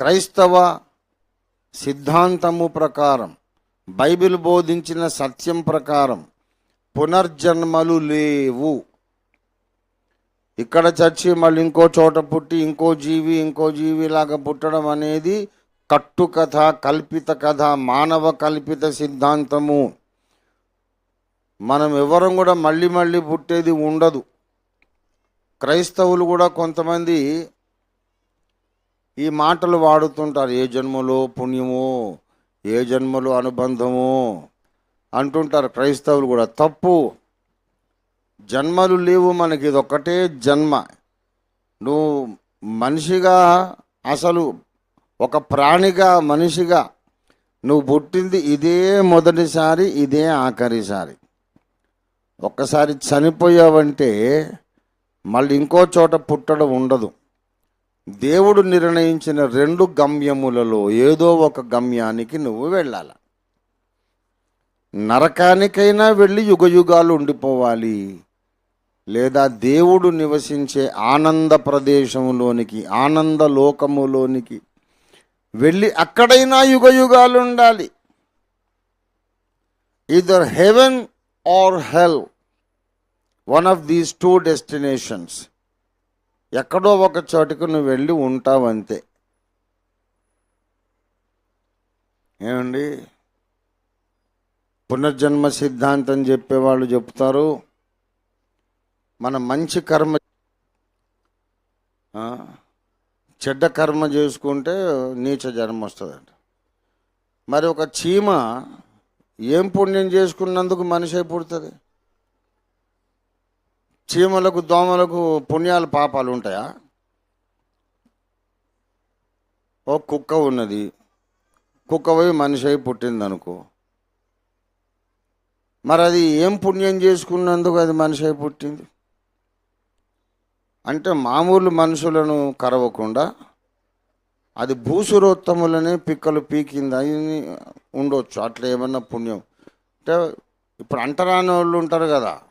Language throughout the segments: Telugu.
క్రైస్తవ సిద్ధాంతము ప్రకారం బైబిల్ బోధించిన సత్యం ప్రకారం పునర్జన్మలు లేవు. ఇక్కడ చచ్చి మళ్ళీ ఇంకో చోట పుట్టి ఇంకో జీవి ఇంకో జీవిలాగా పుట్టడం అనేది కట్టు కథ కల్పిత కథ మానవ కల్పిత సిద్ధాంతము. మనం ఎవరం కూడా మళ్ళీ మళ్ళీ పుట్టేది ఉండదు. క్రైస్తవులు కూడా కొంతమంది ఈ మాటలు వాడుతుంటారు. ఏ జన్మలో పుణ్యము ఏ జన్మలో అనుబంధము అంటుంటారు క్రైస్తవులు కూడా. తప్పు. జన్మలు లేవు మనకి. ఇది జన్మ. నువ్వు మనిషిగా అసలు ఒక ప్రాణిగా మనిషిగా నువ్వు పుట్టింది ఇదే మొదటిసారి ఇదే ఆఖరిసారి. ఒక్కసారి చనిపోయావంటే మళ్ళీ ఇంకో చోట పుట్టడం ఉండదు. దేవుడు నిర్ణయించిన రెండు గమ్యములలో ఏదో ఒక గమ్యానికి నువ్వు వెళ్ళాలి. నరకానికైనా వెళ్ళి యుగయుగాలు ఉండిపోవాలి. లేదా దేవుడు నివసించే ఆనంద ప్రదేశంలోనికి ఆనంద లోకములోనికి వెళ్ళి అక్కడైనా యుగయుగాలు ఉండాలి. Either heaven or hell one of these two destinations ఎక్కడో ఒక చోటుకు నువ్వు వెళ్ళి ఉంటావు అంతే ఏమండి? పునర్జన్మ సిద్ధాంతం చెప్పేవాళ్ళు చెప్తారు. మన మంచి కర్మ చెడ్డ కర్మ చేసుకుంటే నీచ జన్మ వస్తుందంట. మరి ఒక చీమ ఏం పుణ్యం చేసుకున్నందుకు మనిషి అయిపోతుంది పుడుతుంది? చీమలకు దోమలకు పుణ్యాలు పాపాలు ఉంటాయా? ఓ కుక్క ఉన్నది. కుక్క పోయి మనిషి అయి పుట్టింది అనుకో మరి అది ఏం పుణ్యం చేసుకున్నందుకు అది మనిషి అయి పుట్టింది? అంటే మామూలు మనుషులను కరవకుండా అది భూసురోత్తములనే పిక్కలు పీకింది అని ఉండొచ్చు. అట్లా ఏమన్నా పుణ్యం. అంటే ఇప్పుడు అంటరాని వాళ్ళు ఉంటారు కదా.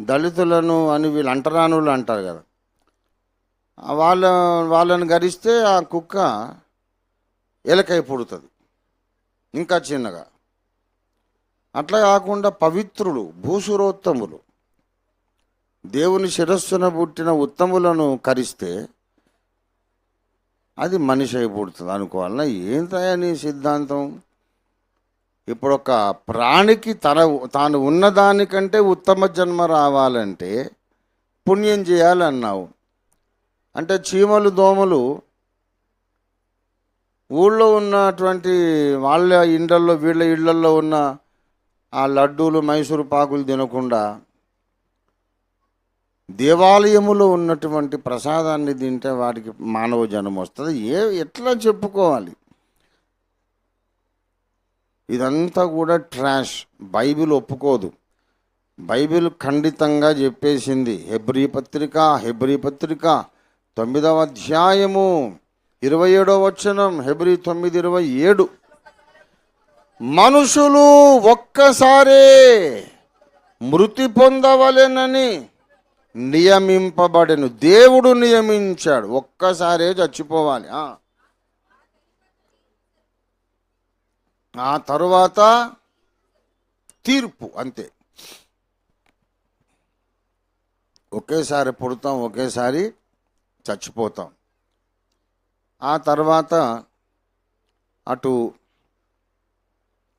దళితులను అని వీళ్ళు అంటరానులు అంటారు కదా. వాళ్ళ వాళ్ళని గరిస్తే ఆ కుక్క ఎలకై పుడుతుంది ఇంకా చిన్నగా. అట్లా కాకుండా పవిత్రులు భూసురోత్తములు దేవుని శిరస్సున పుట్టిన ఉత్తములను కరిస్తే అది మనిషి అయి పుడుతుంది అనుకోవాలన్నా ఏంటయ్యా నీ సిద్ధాంతం? ఇప్పుడు ఒక ప్రాణికి తన తాను ఉన్నదానికంటే ఉత్తమ జన్మ రావాలంటే పుణ్యం చేయాలన్నావు. అంటే చీమలు దోమలు ఊళ్ళో ఉన్నటువంటి వాళ్ళ ఇండ్లల్లో వీళ్ళ ఇళ్ళల్లో ఉన్న ఆ లడ్డూలు మైసూరు పాకులు తినకుండా దేవాలయములో ఉన్నటువంటి ప్రసాదాన్ని తింటే వాడికి మానవ జన్మ వస్తుంది. ఏ ఎట్లా చెప్పుకోవాలి? ఇదంతా కూడా ట్రాష్. బైబిల్ ఒప్పుకోదు. బైబిల్ ఖండితంగా చెప్పేసింది. హెబ్రీ పత్రిక హెబ్రీ పత్రిక తొమ్మిదవ అధ్యాయము ఇరవై ఏడవ వచనం హెబ్రీ తొమ్మిది ఇరవై ఏడు. మనుషులు ఒక్కసారే మృతి పొందవలెనని నియమింపబడెను. దేవుడు నియమించాడు. ఒక్కసారే చచ్చిపోవాలి. ఆ. తరువాత తీర్పు అంతే. ఒకేసారి పుడతాం ఒకేసారి చచ్చిపోతాం. ఆ తర్వాత అటు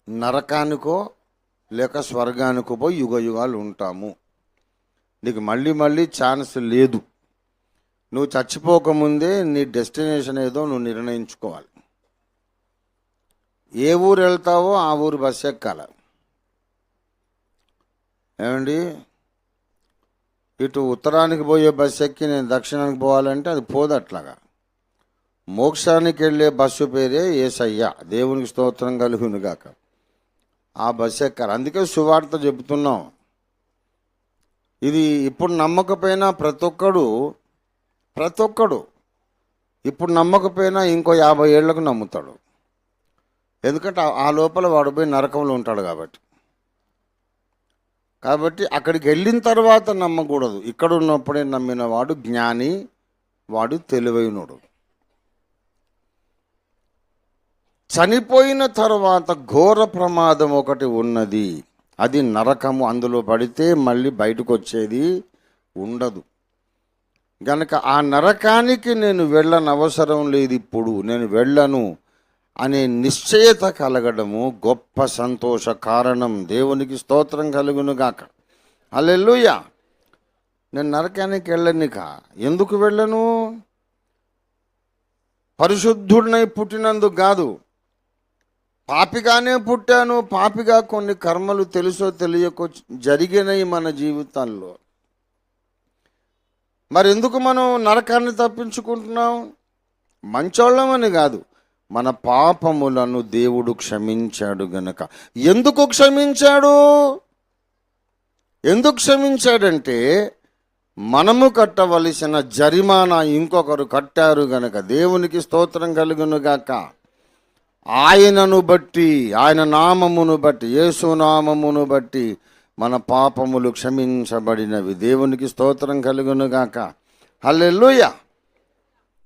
నరకానికో లేక స్వర్గానికో పోయి యుగ యుగాలు ఉంటాము. నీకు మళ్ళీ మళ్ళీ ఛాన్స్ లేదు. నువ్వు చచ్చిపోకముందే నీ డెస్టినేషన్ ఏదో నువ్వు నిర్ణయించుకోవాలి. ఏ ఊరు వెళ్తావో ఆ ఊరు బస్సు ఎక్కాల. ఏమండి? ఇటు ఉత్తరానికి పోయే బస్సు ఎక్కి నేను దక్షిణానికి పోవాలంటే అది పోదు అట్లాగా. మోక్షానికి వెళ్ళే బస్సు పేరే ఏసయ్య. దేవునికి స్తోత్రం కలుగునుగాక. ఆ బస్సు ఎక్కాలి. అందుకే సువార్త చెబుతున్నాం. ఇది ఇప్పుడు నమ్మకపోయినా ప్రతి ఒక్కడు ప్రతి ఒక్కడు ఇప్పుడు నమ్మకపోయినా ఇంకో యాభై ఏళ్ళకు నమ్ముతాడు. ఎందుకంటే ఆ- లోపల వాడు పోయి నరకంలో ఉంటాడు కాబట్టి. కాబట్టి అక్కడికి వెళ్ళిన తర్వాత నమ్మకూడదు. ఇక్కడ ఉన్నప్పుడే నమ్మిన వాడు జ్ఞాని వాడు తెలివైనడు. చనిపోయిన తర్వాత ఘోర ప్రమాదం ఒకటి ఉన్నది. అది నరకము. అందులో పడితే మళ్ళీ బయటకు వచ్చేది ఉండదు. గనక ఆ నరకానికి నేను వెళ్ళని అవసరం లేదు ఇప్పుడు నేను వెళ్ళను. అనే నిశ్చయత కలగడము గొప్ప సంతోష కారణం. దేవునికి స్తోత్రం కలుగునుగాక. అల్లెల్లుయ్య నేను నరకానికి వెళ్ళనిక ఎందుకు వెళ్ళను? పరిశుద్ధుడినై పుట్టినందుకు కాదు. పాపిగానే పుట్టాను. పాపిగా కొన్ని కర్మలు తెలుసో తెలియకో జరిగినాయి మన జీవితాల్లో మరి ఎందుకు మనం నరకాన్ని తప్పించుకుంటున్నాం? మంచోళ్ళమని కాదు. మన పాపములను దేవుడు క్షమించాడు గనక. ఎందుకు క్షమించాడు? ఎందుకు క్షమించాడంటే మనము కట్టవలసిన జరిమానా ఇంకొకరు కట్టారు గనక. దేవునికి స్తోత్రం కలుగునుగాక ఆయనను బట్టి ఆయన నామమును బట్టి యేసునామమును బట్టి మన పాపములు క్షమించబడినవి. దేవునికి స్తోత్రం కలుగునుగాక హల్లెలూయా!